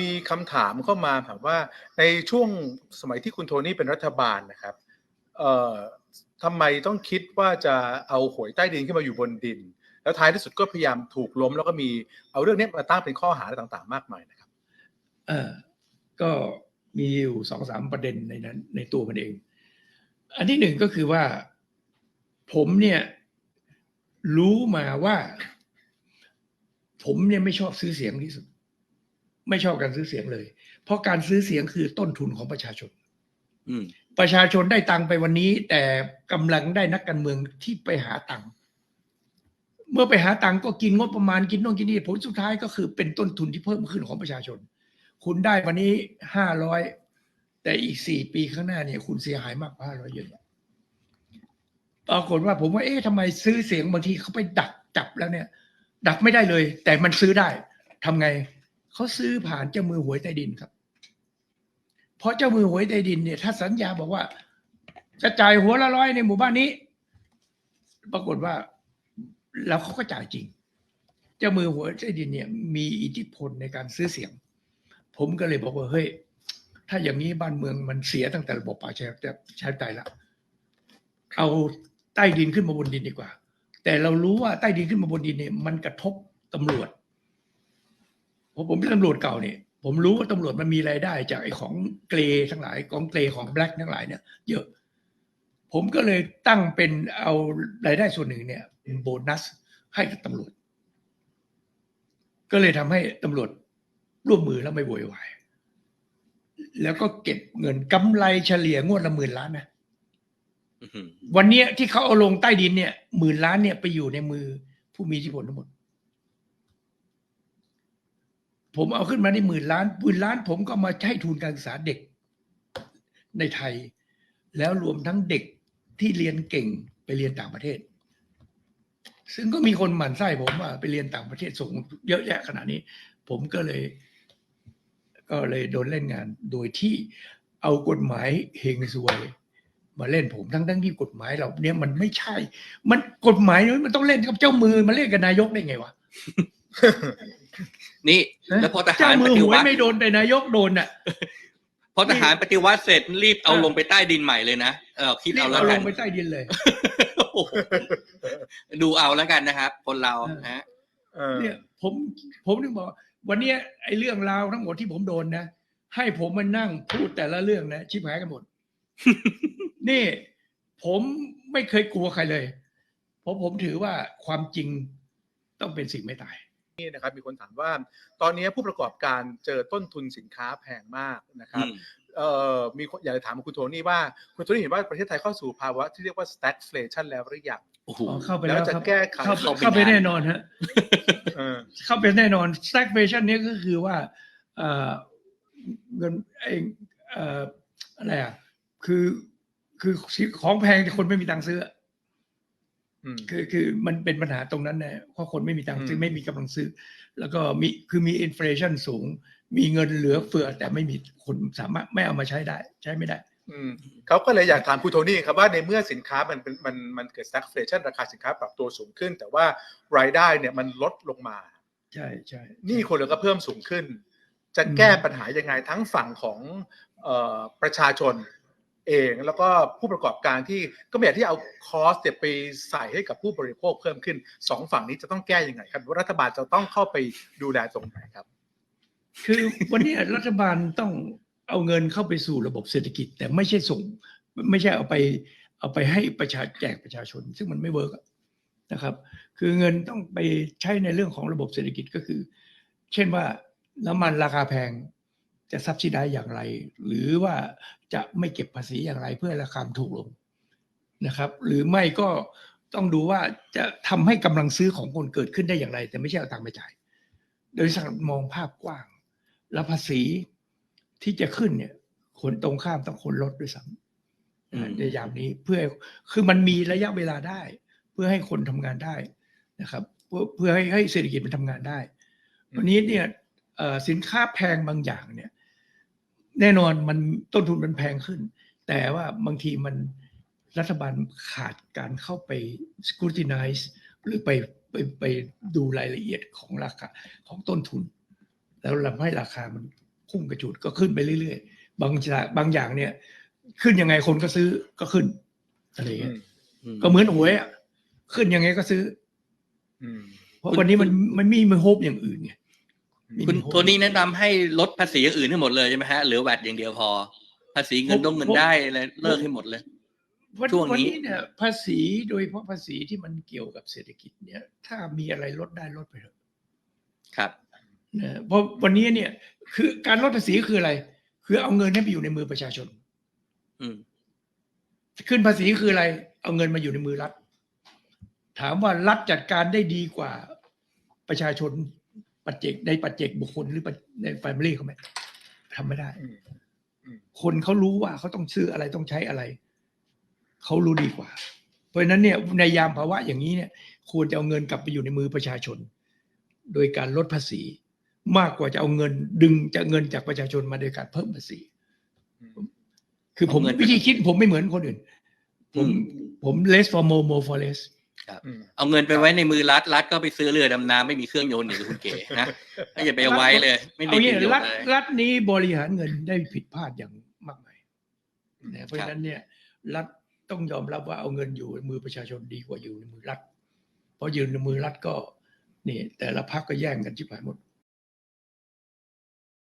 มีคำถามเข้ามาถามว่าในช่วงสมัยที่คุณโทนี่เป็นรัฐบาลนะครับเอ่อทำไมต้องคิดว่าจะเอาหวยใต้ดินขึ้นมาอยู่บนดิน แล้วท้ายที่สุดก็พยายามถูกล้ม แล้วก็มีเอาเรื่องนี้มาตั้งเป็นข้อหาอะไรต่างๆ มากมายนะครับเออก็มีอยู่สองสามประเด็นในนั้นในตัวมันเอง อันที่หนึ่งก็คือว่า ผมเนี่ยรู้มาว่า ผมเนี่ยไม่ชอบซื้อเสียงที่สุด ไม่ชอบการซื้อเสียงเลย เพราะการซื้อเสียงคือต้นทุนของประชาชนอืมประชาชนได้ตังค์ไปวันนี้ แต่กำลังได้นักการเมืองที่ไปหาตังค์เมื่อไปหาตังค์ก็กินงบประมาณกินโน่นกินนี่ผลสุดท้ายก็คือเป็นต้นทุนที่เพิ่มขึ้นของประชาชน คุณได้วันนี้ห้าร้อยแต่อีกสี่ปีข้างหน้าเนี่ย คุณเสียหายมากกว่าห้าร้อยเยอะปรากฏว่าผมว่าเอ๊ะทำไมซื้อเสียงบางทีเขาไปดักจับแล้วเนี่ย ดักไม่ได้เลย แต่มันซื้อได้ทำไง เขาซื้อผ่านเจ้ามือหวยใต้ดินครับ เพราะเจ้ามือหวยใต้ดินเนี่ย ถ้าสัญญาบอกว่า จะจ่ายหัวละร้อยในหมู่บ้านนี้ ปรากฏว่าแล้วเขาก็จ่ายจริง เจ้ามือหวยใต้ดินเนี่ย มีอิทธิพลในการซื้อเสียง ผมก็เลยบอกว่าเฮ้ยถ้าอย่างนี้บ้านเมืองมันเสียตั้งแต่ระบบป่าชาใช้ไตละเอาใต้ดินขึ้นมาบนดินดีกว่า แต่เรารู้ว่าใต้ดินขึ้นมาบนดินเนี่ยมันกระทบตำรวจ เพราะผมเป็นตำรวจเก่าเนี่ยผมรู้ว่าตำรวจมันมีรายได้จากไอ้ของเกรย์ทั้งหลายกองเกรย์ของแบล็กทั้งหลายเนี่ยเยอะ ผมก็เลยตั้งเป็นเอารายได้ส่วนหนึ่งเนี่ยเป็นโบนัสให้กับตำรวจ ก็เลยทำให้ตำรวจร่วมมือแล้วไม่โวยวายแล้วก็เก็บเงินกำไรเฉลี่ยงวดละหมื่นล้านนะอื้อหือวันเนี้ยที่เขาเอาลงใต้ดินเนี่ยหมื่นล้านเนี่ยไปอยู่ในมือผู้มีอิทธิพลทั้งหมด ผมเอาขึ้นมาได้หมื่นล้านหมื่นล้านผมก็มาให้ทุนการศึกษาเด็กในไทย แล้วรวมทั้งเด็กที่เรียนเก่งไปเรียนต่างประเทศ ซึ่งก็มีคนหมั่นไส้ผมว่าไปเรียนต่างประเทศส่งเยอะแยะขนาดนี้ ผมก็เลย ก็เลยโดนเล่นงาน โดยที่เอากฎหมายเฮงซวย มาเล่นผมทั้งทั้งที่กฎหมายเราเนี่ยมันไม่ใช่ มันกฎหมายเนี่ยมันต้องเล่นกับเจ้ามือมาเล่นกับนายกได้ไงวะ นี่ แล้วพอทหาเจ้ารมืปอฏิหวยวัติไม่โดนแต่นายกโดนอะพอทหารปฏิวัติเสร็จรีบเอาเออลงไปใต้ดินใหม่เลยนะเออคิดรีเอาบแล้วเอาลกัน งไปใต้ดินเลย โอ้โหดูเอาแล้วกันนะครับ คนเราเออนะฮะ เออเนี่ยผมผมถึงบอกว่าวันเนี้ยไอ้เรื่องราวทั้งหมดที่ผมโดนนะ ให้ผมมานั่งพูดแต่ละเรื่องนะชิบหายกันหมด นี่ ผมไม่เคยกลัวใครเลย เพราะผมถือว่าความจริงต้องเป็นสิ่งไม่ตาย นี่นะครับมีคนถามว่าตอนนี้ผู้ประกอบการเจอต้นทุนสินค้าแพงมากนะครับอืมเอ่อมีคนอยากจะถามคุณโทนี่ว่าคุณโทนี่เห็นว่าประเทศไทยเข้าสู่ภาวะที่เรียกว่า stagflation แล้วหรือยังโอ้โหอ๋อเข้าไปแล้แล้ววจะครับแก้ไขเข้าเข้าไปเข้าไปนานแน่นอนฮะเออเข้าไปแน่นอน stagflation เนี่ยก็คือว่าเอ่อเงินไอเอ่ออะไรอะคือคือของแพงแต่คนไม่มีตังค์ซื้ออืม คือคือมันเป็นปัญหาตรงนั้นนะเพราะคนไม่มีตังค์ซื้ออืมไม่มีกำลังซื้อ แล้วก็มีคือมีอินฟลชันสูง มีเงินเหลือเฟือ แต่ไม่มีคนสามารถไม่เอามาใช้ได้ ใช้ไม่ได้อืมเขาก็เลยอยากถามคุณโทนี่ครับว่าในเมื่อสินค้ามันเป็นมันมันเกิด stagflation ราคาสินค้าปรับตัวสูงขึ้น แต่ว่ารายได้เนี่ยมันลดลงมา ใช่ใช่หนี่คนเหลือก็เพิ่มสูงขึ้น จะแก้ปัญหายังไงทั้งฝั่งของเอ่อประชาชน เอง แล้วก็ผู้ประกอบการที่ก็ไม่อยากที่เอาคอสเนี่ยไปใส่ให้กับผู้บริโภคเพิ่มขึ้นสองฝั่งนี้จะต้องแก้ยังไงครับว่ารัฐบาลจะต้องเข้าไปดูแลตรงไหนครับ คือวันนี้รัฐบาลต้องเอาเงินเข้าไปสู่ระบบเศรษฐกิจ แต่ไม่ใช่ส่ง ไม่ใช่เอาไปเอาไปให้ประชาแจกประชาชน ซึ่งมันไม่เวิร์กนะครับ คือเงินต้องไปใช้ในเรื่องของระบบเศรษฐกิจก็คือ เช่นว่าน้ำมันราคาแพง จะซับซิได้อย่างไร หรือว่าจะไม่เก็บภาษีอย่างไรเพื่อให้ราคามันถูกลงนะครับ หรือไม่ก็ต้องดูว่าจะทำให้กำลังซื้อของคนเกิดขึ้นได้อย่างไร แต่ไม่ใช่เอาตังค์ไปจ่าย โดยสั่งมองภาพกว้าง แล้วภาษีที่จะขึ้นเนี่ยคนตรงข้ามต้องคนลดด้วยซ้ำอืมในยามนี้เพื่อคือมันมีระยะเวลาได้ เพื่อให้คนทำงานได้นะครับ เพื่อเพื่อให้ให้เศรษฐกิจมันทำงานได้อืมวันนี้เนี่ยเอ่อสินค้าแพงบางอย่างเนี่ย แน่นอนมันต้นทุนมันแพงขึ้น แต่ว่าบางทีมันรัฐบาลขาดการเข้าไป scrutinize หรือไปไปไปดูรายละเอียดของราคาของต้นทุน แล้วทำให้ราคามันพุ่งกระจุดก็ขึ้นไปเรื่อยๆ บางอย่างบางอย่างเนี่ย ขึ้นยังไงคนก็ซื้อก็ขึ้นอะไรอย่างอืเงี้ยมอืมก็เหมือนหวยอะขึ้นยังไงก็ซื้ออืมเพราะวันนี้มันมันมีมันโฮปอย่างอื่นไง คุณมีโฮปโทนี่แนะนำให้ลดภาษีอย่างอื่นให้หมดเลยใช่ไหมฮะเหลือแวดอย่างเดียวพอ ภาษีเงินต้องเงินได้เลยเลิกให้หมดเลยวันช่วงนี้วันนี้เนี่ยภาษีโดยเฉพาะภาษีที่มันเกี่ยวกับเศรษฐกิจเนี่ย ถ้ามีอะไรลดได้ลดไปเถอะครับนะเพราะวันนี้เนี่ย คือการลดภาษีคืออะไร คือเอาเงินให้ไปอยู่ในมือประชาชน อืมขึ้นภาษีคืออะไร เอาเงินมาอยู่ในมือรัฐ ถามว่ารัฐจัดการได้ดีกว่าประชาชน ปัจเจกในปัจเจกบุคคลหรือในแฟมิลี่เขาไหมทำไม่ได้อืมอืมคนเขารู้ว่าเขาต้องซื้ออะไรต้องใช้อะไรเขารู้ดีกว่า เพราะฉะนั้นเนี่ยในยามภาวะอย่างนี้เนี่ย ควรจะเอาเงินกลับไปอยู่ในมือประชาชน โดยการลดภาษี มากกว่าจะเอาเงินดึงจากเงินจากประชาชนมาโดยการเพิ่มภาษีอืมคือผมเอาเงินไปวิธีคิดผมไม่เหมือนคนอื่น ผมอืมผม less for more more for less อืม เอาเงินไปไว้ในมือรัฐรัฐก็ไปซื้อเรือดำน้ำไม่มีเครื่องยนต์อย่างคุณเก๋นะไม่อย่าไปเอาไว้เลย ไม่ได้เอาประงี้โยชรัฐน์เลยรัฐนี้บริหารเงินได้ผิดพลาดอย่างมากมายนะเพราะฉะนั้นเนี่ย รัฐต้องยอมรับว่าเอาเงินอยู่ในมือประชาชนดีกว่าอยู่ในมือรัฐเพราะอยู่ในมือรัฐก็นี่แต่ละพรรคก็แย่งกันชิบหายหมด